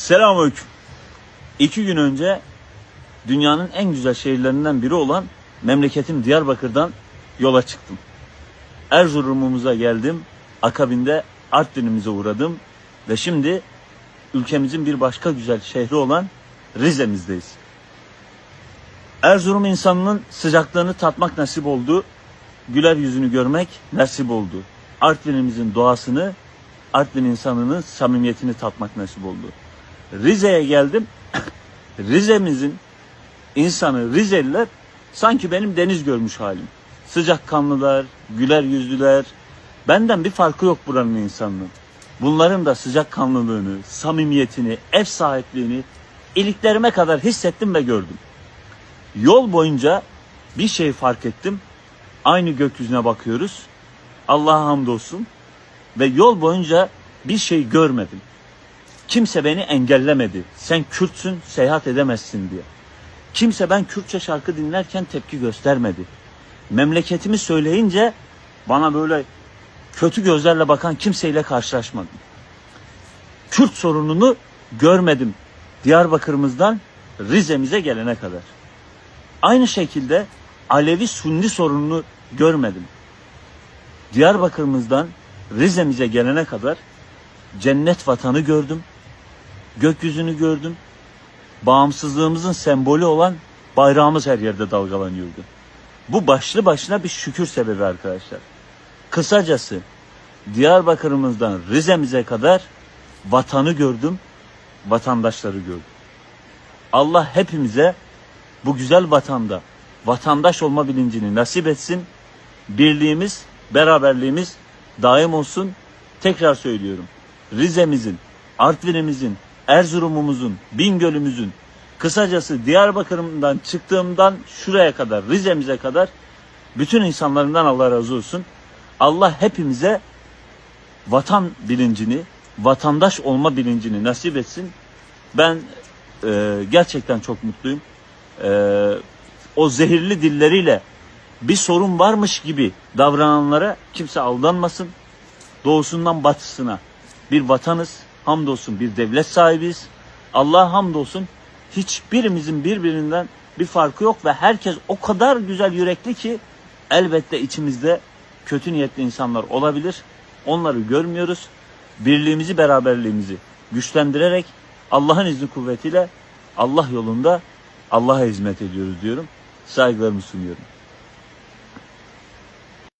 Selamünaleyküm. İki gün önce dünyanın en güzel şehirlerinden biri olan memleketim Diyarbakır'dan yola çıktım. Erzurum'umuza geldim. Akabinde Artvin'imize uğradım. Ve şimdi ülkemizin bir başka güzel şehri olan Rize'mizdeyiz. Erzurum insanının sıcaklığını tatmak nasip oldu. Güler yüzünü görmek nasip oldu. Artvin'imizin doğasını, Artvin insanının samimiyetini tatmak nasip oldu. Rize'ye geldim. Rize'mizin insanı Rizeliler sanki benim deniz görmüş halim. Sıcakkanlılar, güler yüzlüler. Benden bir farkı yok buranın insanının. Bunların da sıcakkanlılığını, samimiyetini, ev sahipliğini iliklerime kadar hissettim ve gördüm. Yol boyunca bir şey fark ettim. Aynı gökyüzüne bakıyoruz. Allah'a hamdolsun. Ve yol boyunca bir şey görmedim. Kimse beni engellemedi. Sen Kürtsün, seyahat edemezsin diye. Kimse ben Kürtçe şarkı dinlerken tepki göstermedi. Memleketimi söyleyince bana böyle kötü gözlerle bakan kimseyle karşılaşmadım. Kürt sorununu görmedim. Diyarbakır'ımızdan Rize'mize gelene kadar. Aynı şekilde Alevi Sunni sorununu görmedim. Diyarbakır'ımızdan Rize'mize gelene kadar cennet vatanı gördüm. Gökyüzünü gördüm. Bağımsızlığımızın sembolü olan bayrağımız her yerde dalgalanıyordu. Bu başlı başına bir şükür sebebi arkadaşlar. Kısacası Diyarbakır'ımızdan Rize'mize kadar vatanı gördüm, vatandaşları gördüm. Allah hepimize bu güzel vatanda vatandaş olma bilincini nasip etsin. Birliğimiz, beraberliğimiz daim olsun. Tekrar söylüyorum. Rize'mizin, Artvin'imizin, Erzurum'umuzun, Bingöl'ümüzün, kısacası Diyarbakır'ımdan çıktığımdan şuraya kadar, Rize'mize kadar bütün insanlarından Allah razı olsun. Allah hepimize vatan bilincini, vatandaş olma bilincini nasip etsin. Ben e, gerçekten çok mutluyum. E, o zehirli dilleriyle bir sorun varmış gibi davrananlara kimse aldanmasın. Doğusundan batısına bir vatanız, hamdolsun bir devlet sahibiyiz. Allah hamdolsun hiçbirimizin birbirinden bir farkı yok ve herkes o kadar güzel yürekli ki elbette içimizde kötü niyetli insanlar olabilir. Onları görmüyoruz. Birliğimizi, beraberliğimizi güçlendirerek Allah'ın izni kuvvetiyle Allah yolunda Allah'a hizmet ediyoruz diyorum. Saygılarımı sunuyorum.